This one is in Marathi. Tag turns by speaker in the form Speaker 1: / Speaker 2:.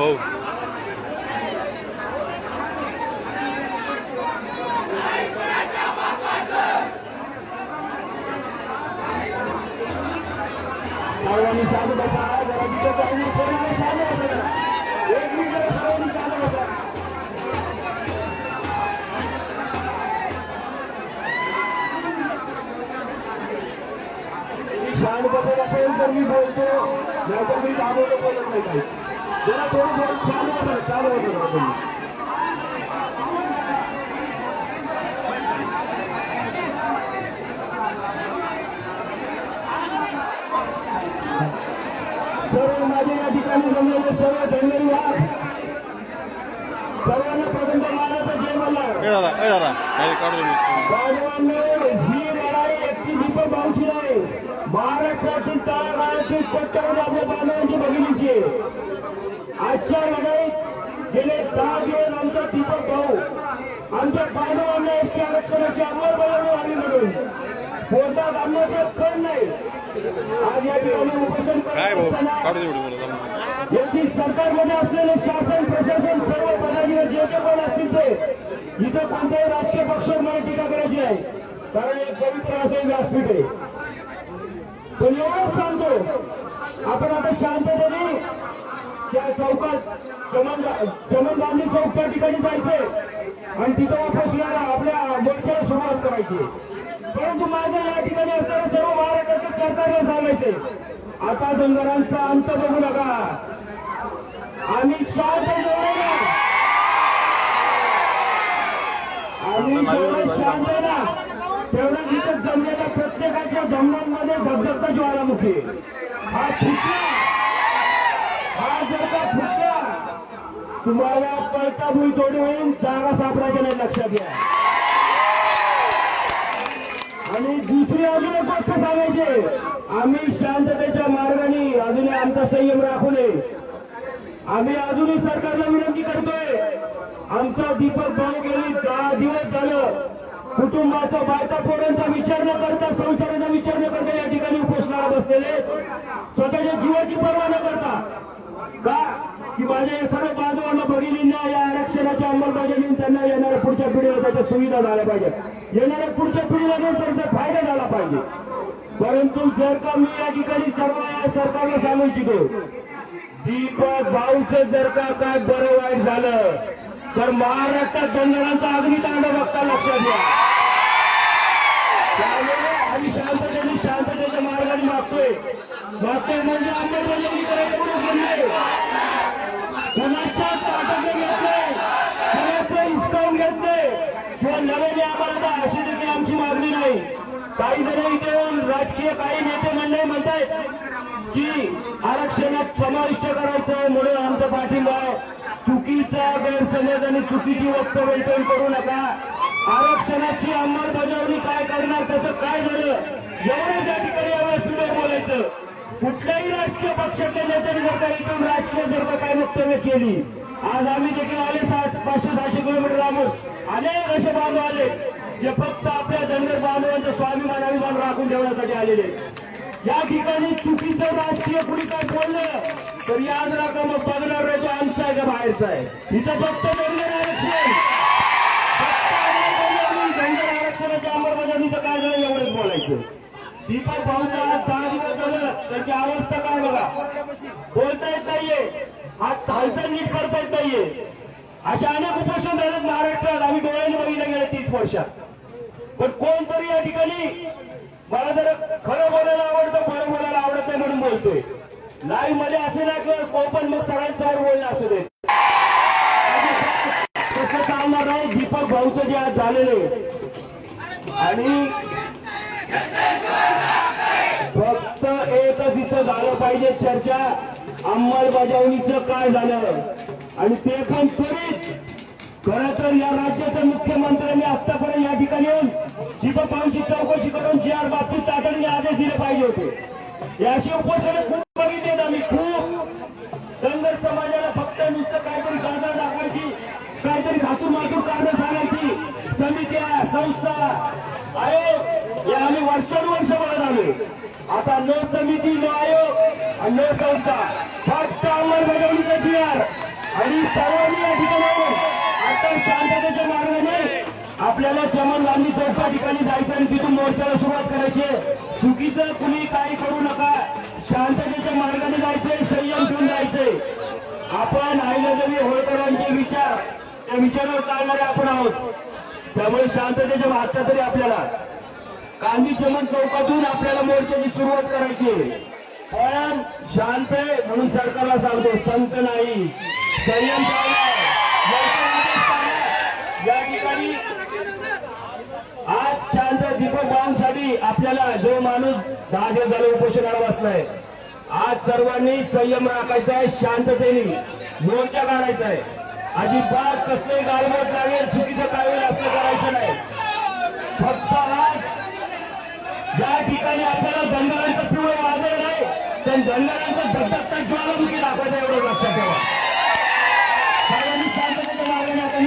Speaker 1: भाऊ
Speaker 2: शांत बसत असेल तर मी बोलतो नाहीतर मी दाबवतो बोलत नाही काही. जरा थोडं थोडं चालू होतं चालू होतं जरा तुम्ही सर्व माझे या ठिकाणी जमलेले सर्व धनगरी वाघ सर्वांना प्रबंध महाराज जय मल्हार
Speaker 1: ए दादा ए दादा नाही काढू तुम्ही
Speaker 2: बांधवांनो ही लढाई एकटी दीपक भाऊची नाही महाराष्ट्रातील तळागाळातील कोट्यावधी आपल्या बांधवांची बघितलीची आहे. आजच्या लढाईत गेले दहा दिवस आमचा दीपक भाऊ आमच्या बांधवांना एसटी आरक्षणाची अंमलबजावणी आली म्हणून पोटात आणण्याचे कण नाही? आज या ठिकाणी उपोषण करत सरकारमध्ये असलेले शासन प्रशासन सर्व पदाधिकारी जे जे कोण असतील ते इथं कोणत्याही राजकीय पक्षावर मला टीका करायची आहे कारण एक पवित्र असं एक व्यासपीठ आहे. पण एवढंच सांगतो आपण आता शांततेने त्या चौकात चमन चमन गांधी चौक त्या ठिकाणी जायचंय आणि तिथं उपोषणाला आपल्या मोर्चाला सुरुवात करायची. परंतु माझं या ठिकाणी असणाऱ्या सर्व महाराष्ट्राच्या सरकारला सांगायचंय आता धनगरांचा अंत बघू नका. आम्ही शांत आम्ही जेवढे शांत ना तेवढं तिथं जमलेल्या प्रत्येकाच्या जमनांमध्ये धगधगता ज्वालामुखी. हा फुटला हा जर तुम्हाला पळता भुई तोडी होईल जागा सापडायच्या नाही लक्षात घ्या. आणि दुसरी अजून एक गोष्ट सांगायची. आम्ही शांततेच्या मार्गाने अजूनही आमचा संयम राखू नये आम्ही अजूनही सरकारला विनंती करतोय. आमचा दीपक भाऊ गेली दहा दिवस झालं. कुटुंबाचा बायका पोरांचा विचार न करता संसाराचा विचार न करता या ठिकाणी उपोषणाला बसलेले स्वतःच्या जीवाची पर्वा की माझ्या या सर्व बांधवांना भगिनींना या आरक्षणाच्या अंमलबजावणी त्यांना येणाऱ्या पुढच्या पिढीला त्याच्या सुविधा झाल्या पाहिजे येणाऱ्या पुढच्या पिढीला त्यांचा फायदा झाला पाहिजे. परंतु जर का मी या ठिकाणी सर्व या सरकारला सांगू इच्छितो दीपक भाऊचं जर का काय बरं वाईट झालं तर महाराष्ट्रात बंधनांचा अग्निकांड बघता लक्षात घ्या. त्यामुळे आम्ही शांततेने शांततेच्या मार्गाने मागतोय. मागतोय म्हणजे अंमलबजावणी करायला करून कुणाच्या ताटाने घेतले. कुणाचं हिसकावून घेतले. किंवा नव्याने आम्हाला अशी देखील आमची मागणी नाही. काही जण इथे राजकीय काही नेते मंडळी म्हणतायत की आरक्षणात समाविष्ट करायचं म्हणून आमचा पाठिंबा आहे. चुकीचा गैरसमज आणि चुकीची वक्तव्य करू नका. आरक्षणाची अंमलबजावणी काय करणार त्याचं काय झालं? एवढंच या ठिकाणी यावेळेस तुम्ही बोलायचं. कुठल्याही राजकीय पक्षातल्या नेत्याने जर काही इथून राजकीय जर का काय वक्तव्य केली आज आम्ही देखील आले सात पाचशे सहाशे किलोमीटर लांबून. अनेक असे बांधव आले जे फक्त आपल्या धनगर बांधवांचं स्वाभिमान अभिमान राखून ठेवण्यासाठी आलेले. या ठिकाणी चुकीचं राजकीय कुणी काय बोललं तर याद राखा मग बघणार जो आमचा आहे का बाहेरचा आहे. तिथं फक्त धनगर आरक्षण धनगर आरक्षणाच्या अंमलबजावणीचं काय झालं एवढंच बोलायचं. दीपक भाऊचा आज दहा दिवस झालं. त्याची अवस्था काय बघा? बोलता येत नाहीये. हात हालचाल नीट करता येत नाहीये. अशा अनेक उपोषण झालेत महाराष्ट्रात. आम्ही डोळ्याने बघितलं गेले तीस वर्षात. पण कोणतरी या ठिकाणी मला जर खरं बोलायला आवडतं खरं बोलायला आवडत नाही म्हणून बोलतोय. लाईव्हमध्ये असे नाही की ओपन मग सगळ्यांसमोर बोलणं असू दे. तसं चालणार नाही. दीपक भाऊचं जे आज झालेलं आहे. आणि फक्त एकच इथं झालं पाहिजे चर्चा. अंमलबजावणीचं काय झालं? आणि ते पण त्वरित. खर तर या राज्याच्या मुख्यमंत्र्यांनी आतापर्यंत या ठिकाणी येऊन दीपक चौकशी करून जी आर बाबतीत तातडीने आदेश दिले पाहिजे होते. याशी उपोषण खूप बघितले आम्ही खूप. धनगर समाजाला फक्त नुसतं काहीतरी गाजर दाखवायची काहीतरी धातू मातूर कारणं सांगायची. समित्या संस्था आयोग हे आम्ही वर्षानुवर्ष म्हणत आलो. आता न समिती न आयोग आणि न संस्था फक्त अंमलबजावणीचा यार आणि सर्वांनी या ठिकाणावर आता शांततेच्या मार्गाने आपल्याला चमन गांधी चौका ठिकाणी जायचं आणि तिथून मोर्चाला सुरुवात करायची आहे. चुकीचं कुणी काही करू नका. शांततेच्या मार्गाने जायचंय संयम ठेवून जायचंय. आपण आईलादेवी होळकरांचे विचार त्या विचारावर चालणारे आपण आहोत. त्यामुळे शांततेच्या आता तरी आपल्याला. गांधी चमन चौकातून आपल्याला मोर्चाची सुरुवात करायची आहे. पण शांत आहे म्हणून सरकारला सांगतो संत नाही. संयम या ठिकाणी आज शांत दीपक बाबांसाठी आपल्याला जो माणूस दहा दिवस झाले उपोषणाला बसलाय आज सर्वांनी संयम राखायचा आहे शांततेने मोर्चा काढायचा आहे. अजिबात कसले गालबोट लागेल चुकीचं काय होईल असं करायचं नाही. फक्त आज ज्या ठिकाणी आपल्याला जंगलांचं पिवळे वाजवलं नाही त्या जंगलांचं धबधबता ज्वालामुखी दाखवायचं एवढं लक्षात ठेवा. सर्वांनी शांततेच्या मार्गाने आता